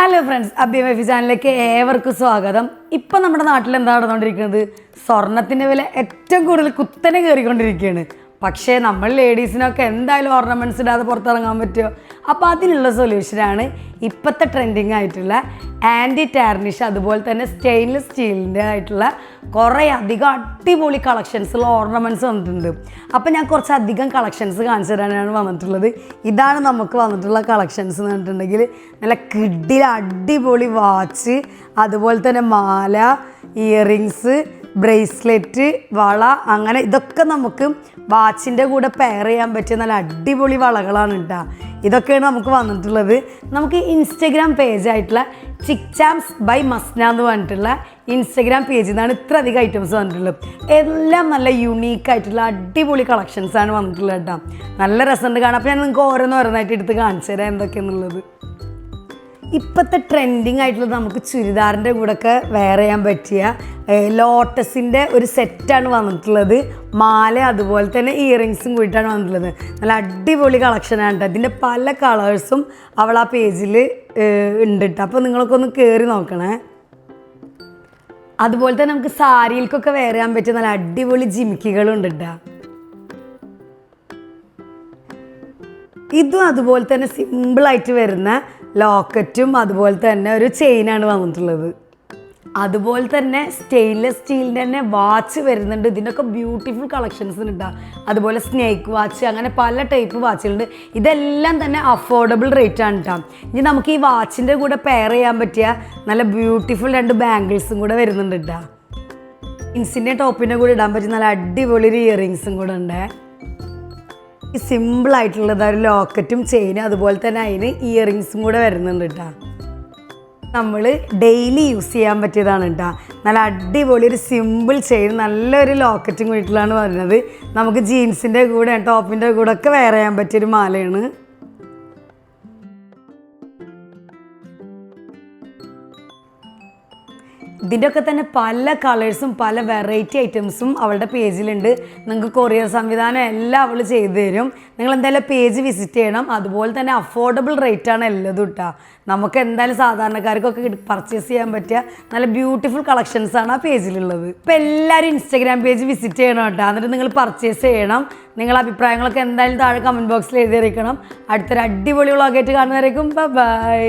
Hello friends അബ്യം F ചാനലിലേക്ക് ഏവർക്കും സ്വാഗതം. ഇപ്പം നമ്മുടെ നാട്ടിൽ എന്താ നടന്നുകൊണ്ടിരിക്കുന്നത്? സ്വർണത്തിന്റെ വില ഏറ്റവും കൂടുതൽ കുത്തനെ കയറിക്കൊണ്ടിരിക്കുകയാണ്. പക്ഷേ നമ്മൾ ലേഡീസിനൊക്കെ എന്തായാലും ഓർണമെന്റ്സ് ഇടാതെ പുറത്തിറങ്ങാൻ പറ്റുമോ? അപ്പോൾ അതിനുള്ള സൊല്യൂഷനാണ് ഇപ്പോഴത്തെ ട്രെൻഡിങ് ആയിട്ടുള്ള ആന്റി ടാർണിഷ് അതുപോലെ തന്നെ സ്റ്റെയിൻലെസ് സ്റ്റീലിന്റെ ആയിട്ടുള്ള കുറേ അധികം അടിപൊളി കളക്ഷൻസുള്ള ഓർണമെന്റ്സ് വന്നിട്ടുണ്ട്. അപ്പോൾ ഞാൻ കുറച്ച് അധികം കളക്ഷൻസ് കാണിച്ചു തരാനാണ് വന്നിട്ടുള്ളത്. ഇതാണ് നമുക്ക് വന്നിട്ടുള്ള കളക്ഷൻസ് എന്ന് പറഞ്ഞിട്ടുണ്ടെങ്കിൽ നല്ല കിഡിൽ അടിപൊളി വാച്ച് അതുപോലെ തന്നെ മാല ഇയറിങ്സ് ബ്രേസ്ലെറ്റ് വള അങ്ങനെ ഇതൊക്കെ നമുക്ക് വാച്ചിന്റെ കൂടെ പെയർ ചെയ്യാൻ പറ്റിയ നല്ല അടിപൊളി വളകളാണ് കേട്ടോ ഇതൊക്കെയാണ് നമുക്ക് വന്നിട്ടുള്ളത്. നമുക്ക് ഇൻസ്റ്റഗ്രാം പേജായിട്ടുള്ള ചിക് ചാംസ് ബൈ മസ്ന എന്ന് പറഞ്ഞിട്ടുള്ള ഇൻസ്റ്റഗ്രാം പേജിൽ നിന്നാണ് ഇത്ര അധികം ഐറ്റംസ് വന്നിട്ടുള്ളത്. എല്ലാം നല്ല യുണീക്ക് ആയിട്ടുള്ള അടിപൊളി കളക്ഷൻസാണ് വന്നിട്ടുള്ളത് കേട്ടോ. നല്ല രസമുണ്ട് കാണാം അപ്പോൾ ഞാൻ നിങ്ങൾക്ക് ഓരോന്ന് ഓരോന്നായിട്ട് എടുത്ത് കാണിച്ചു തരാം എന്തൊക്കെയാണെന്നുള്ളത് ഇപ്പോഴത്തെ ട്രെൻഡിങ് ആയിട്ടുള്ളത് നമുക്ക് ചുരിദാറിന്റെ കൂടെയൊക്കെ വെയർ ചെയ്യാൻ പറ്റിയ ലോട്ടസിന്റെ ഒരു സെറ്റാണ് വന്നിട്ടുള്ളത്. മാല അതുപോലെ തന്നെ ഇയറിങ്സും കൂടിയിട്ടാണ് വന്നിട്ടുള്ളത്. നല്ല അടിപൊളി കളക്ഷനാണ് കേട്ടോ. ഇതിന്റെ പല കളേഴ്സും അവൾ ആ പേജിൽ ഉണ്ട് കേട്ടോ. അപ്പോൾ നിങ്ങളൊക്കെ ഒന്ന് കയറി നോക്കണേ. അതുപോലെ തന്നെ നമുക്ക് സാരിയിൽക്കൊക്കെ വെയർ ചെയ്യാൻ പറ്റിയ നല്ല അടിപൊളി ജിമിക്കികളുണ്ട് കേട്ടോ. ഇതും അതുപോലെ തന്നെ സിമ്പിളായിട്ട് വരുന്ന ലോക്കറ്റും അതുപോലെ തന്നെ ഒരു ചെയിനാണ് വന്നിട്ടുള്ളത്. അതുപോലെ തന്നെ സ്റ്റെയിൻലെസ് സ്റ്റീലിന്റെ തന്നെ വാച്ച് വരുന്നുണ്ട്. ഇതിന്റെയൊക്കെ ബ്യൂട്ടിഫുൾ കളക്ഷൻസ് ഉണ്ട് അതുപോലെ സ്നേക്ക് വാച്ച് അങ്ങനെ പല ടൈപ്പ് വാച്ചുകളുണ്ട് ഇതെല്ലാം തന്നെ അഫോർഡബിൾ റേറ്റ് ആണ് കേട്ടോ ഇനി നമുക്ക് ഈ വാച്ചിന്റെ കൂടെ പെയർ ചെയ്യാൻ പറ്റിയ നല്ല ബ്യൂട്ടിഫുൾ രണ്ട് ബാംഗിൾസും കൂടെ വരുന്നുണ്ട് കേട്ടോ ഇൻസിന്റെ ടോപ്പിന്റെ കൂടെ ഇടാൻ പറ്റിയ നല്ല അടിപൊളി ഒരു ഇയറിങ്സും കൂടെ ഉണ്ട്. സിമ്പിൾ ആയിട്ടുള്ളത് ഒരു ലോക്കറ്റും ചെയിനും അതുപോലെ തന്നെ അതിന് ഇയറിങ്സും കൂടെ വരുന്നുണ്ട് കേട്ടോ നമ്മൾ ഡെയിലി യൂസ് ചെയ്യാൻ പറ്റിയതാണ് കേട്ടോ നല്ല അടിപൊളി ഒരു സിമ്പിൾ ചെയിൻ നല്ലൊരു ലോക്കറ്റും വീട്ടിലാണ് വരുന്നത് നമുക്ക് ജീൻസിന്റെ കൂടെ ടോപ്പിന്റെ കൂടെ ഒക്കെ വെയർ ചെയ്യാൻ പറ്റിയൊരു മാലയാണ്. ഇതിന്റെയൊക്കെ തന്നെ പല കളേഴ്സും പല വെറൈറ്റി ഐറ്റംസും അവളുടെ പേജിലുണ്ട്. നിങ്ങൾക്ക് കൊറിയർ സംവിധാനം എല്ലാം അവൾ ചെയ്തു തരും. നിങ്ങൾ എന്തായാലും പേജ് വിസിറ്റ് ചെയ്യണം. അതുപോലെ തന്നെ അഫോർഡബിൾ റേറ്റാണ് എല്ലതും ഇട്ടാ നമുക്ക് എന്തായാലും സാധാരണക്കാർക്കൊക്കെ പർച്ചേസ് ചെയ്യാൻ പറ്റിയ നല്ല ബ്യൂട്ടിഫുൾ കളക്ഷൻസ് ആണ് ആ പേജിലുള്ളത്. ഇപ്പം എല്ലാവരും ഇൻസ്റ്റാഗ്രാം പേജ് വിസിറ്റ് ചെയ്യണം കേട്ടോ എന്നിട്ട് നിങ്ങൾ പർച്ചേസ് ചെയ്യണം. നിങ്ങളുടെ അഭിപ്രായങ്ങളൊക്കെ എന്തായാലും താഴെ കമന്റ് ബോക്സിൽ എഴുതിയിരിക്കണം അടുത്തൊരു അടിപൊളി വ്ളോഗായിട്ട് കാണുന്നവരേക്കും ബൈ